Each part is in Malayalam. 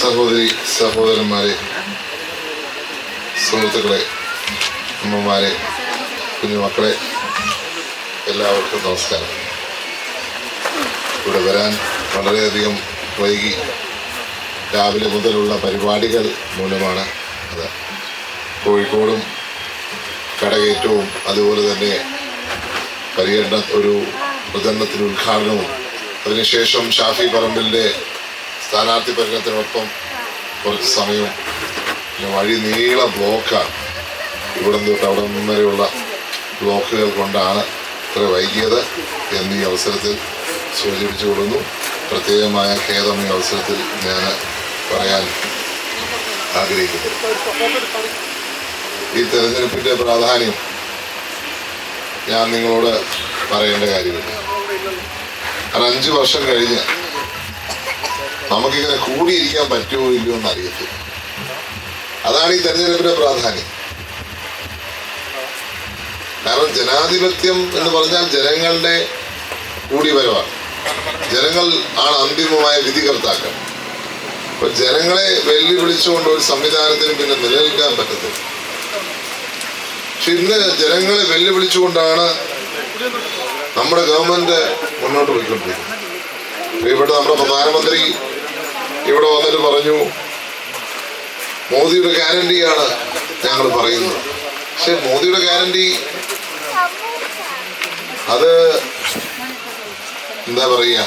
സഹോദരി സഹോദരന്മാരെ സുഹൃത്തുക്കളെ അമ്മമാരെ കുഞ്ഞുമക്കളെ എല്ലാവർക്കും നമസ്കാരം. ഇവിടെ വരാൻ വളരെയധികം വൈകി രാവിലെ മുതലുള്ള പരിപാടികൾ മൂലമാണ് അത്. കോഴിക്കോടും കടകയറ്റവും അതുപോലെ തന്നെ പര്യടന ഒരു പ്രചരണത്തിന് ഉദ്ഘാടനവും. അതിനുശേഷം ഷാഫി പറമ്പിലിന്റെ സ്ഥാനാർത്ഥി പര്യടനത്തിനൊപ്പം കുറച്ച് സമയം പിന്നെ വഴി നീള ബ്ലോക്കാണ് ഇവിടെ തൊട്ട് അവിടെ വരെയുള്ള ബ്ലോക്കുകൾ കൊണ്ടാണ് ഇത്ര വൈകിയത് എന്ന് ഈ അവസരത്തിൽ സൂചിപ്പിച്ചു കൊടുക്കുന്നു. പ്രത്യേകമായ ഖേദം ഈ അവസരത്തിൽ ഞാൻ പറയാൻ ആഗ്രഹിക്കുന്നു. ഈ തെരഞ്ഞെടുപ്പിന്റെ പ്രാധാന്യം ഞാൻ നിങ്ങളോട് പറയേണ്ട കാര്യമില്ല. കാരണം അഞ്ച് വർഷം കഴിഞ്ഞ് നമുക്കിങ്ങനെ കൂടിയിരിക്കാൻ പറ്റുമോ ഇല്ലയോ എന്ന് അറിയത്തില്ല. അതാണ് ഈ തെരഞ്ഞെടുപ്പിന്റെ പ്രാധാന്യം. കാരണം ജനാധിപത്യം എന്ന് പറഞ്ഞാൽ ജനങ്ങളുടെ കൂടി വരവാണ് ജനങ്ങൾ ആണ് അന്തിമമായ വിധികർത്താക്കൾ. അപ്പൊ ജനങ്ങളെ വെല്ലുവിളിച്ചുകൊണ്ട് ഒരു സംവിധാനത്തിന് പിന്നെ നിലനിൽക്കാൻ പറ്റത്തില്ല. പക്ഷെ ഇന്ന് ജനങ്ങളെ വെല്ലുവിളിച്ചുകൊണ്ടാണ് നമ്മുടെ ഗവൺമെന്റ് മുന്നോട്ട് പോയിക്കൊണ്ടിരിക്കുന്നത്. ഇവിടെ നമ്മുടെ പ്രധാനമന്ത്രി ഇവിടെ വന്നിട്ട് പറഞ്ഞു മോദിയുടെ ഗ്യാരണ്ടിയാണ് ഞങ്ങൾ പറയുന്നത്. പക്ഷെ മോദിയുടെ ഗ്യാരണ്ടി അത് എന്താ പറയുക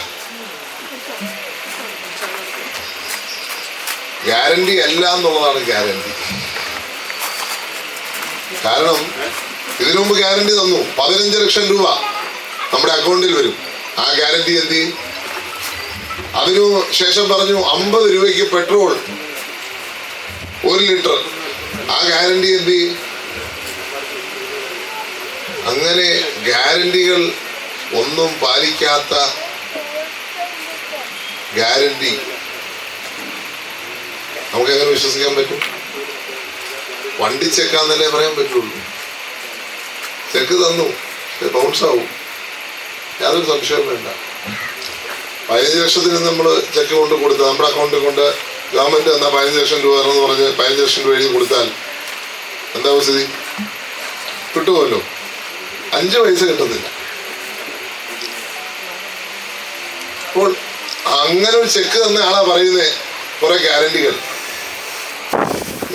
ഗ്യാരണ്ടി അല്ല എന്നുള്ളതാണ് ഗ്യാരണ്ടി കാരണം ഇതിനു മുമ്പ് ഗ്യാരണ്ടി തന്നു. പതിനഞ്ച് ലക്ഷം രൂപ നമ്മുടെ അക്കൗണ്ടിൽ വരും. ആ ഗ്യാരണ്ടി എന്ത് ചെയ്യും? അതിനു ശേഷം പറഞ്ഞു അമ്പത് രൂപയ്ക്ക് പെട്രോൾ ഒരു ലിറ്റർ. ആ ഗ്യാരണ്ടി എന്ത് അങ്ങനെ ഗ്യാരണ്ടികൾ ഒന്നും പാലിക്കാത്ത ഗ്യാരണ്ടി നമുക്ക് എങ്ങനെ വിശ്വസിക്കാൻ പറ്റും? വണ്ടി ചെക്കാന്നല്ലേ പറയാൻ പറ്റുള്ളൂ. ചെക്ക് തന്നു. ബൗൺസ് ആവും. യാതൊരു സംശയവും വേണ്ട. പതിനഞ്ച് ലക്ഷത്തിന് നമ്മൾ ചെക്ക് കൊണ്ട് കൊടുത്താൽ നമ്മുടെ അക്കൗണ്ടിൽ കൊണ്ട് ഗവൺമെന്റ് എന്നാ പതിനഞ്ച് ലക്ഷം രൂപ എന്ന് പറഞ്ഞ് പതിനഞ്ച് ലക്ഷം രൂപ എഴുതി കൊടുത്താൽ എന്താ സ്ഥിതി കിട്ടുമല്ലോ. അഞ്ച് പൈസ കിട്ടത്തില്ല. അപ്പോൾ അങ്ങനെ ഒരു ചെക്ക് തന്ന ആളാ പറയുന്നേ കുറെ ഗ്യാരണ്ടികൾ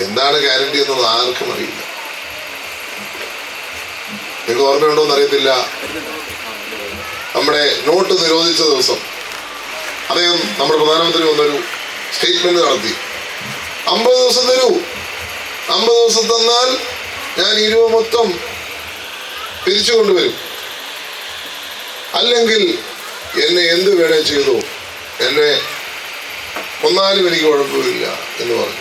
എന്താണ് ഗ്യാരണ്ടി എന്നുള്ളത് ആർക്കും അറിയില്ല. നിങ്ങൾക്ക് ഓർമ്മയുണ്ടോ എന്നറിയത്തില്ല നമ്മുടെ നോട്ട് നിരോധിച്ച ദിവസം അദ്ദേഹം നമ്മുടെ പ്രധാനമന്ത്രി വന്നൊരു സ്റ്റേറ്റ്മെന്റ് നടത്തി. അമ്പത് ദിവസം തരൂ. അമ്പത് ദിവസം തന്നാൽ ഞാൻ ഈ രൂപ മൊത്തം തിരിച്ചു കൊണ്ടുവരും. അല്ലെങ്കിൽ എന്നെ എന്ത് വേണേ ചെയ്തു എന്നെ കൊന്നാലും എനിക്ക് കുഴപ്പമില്ല എന്ന് പറഞ്ഞു.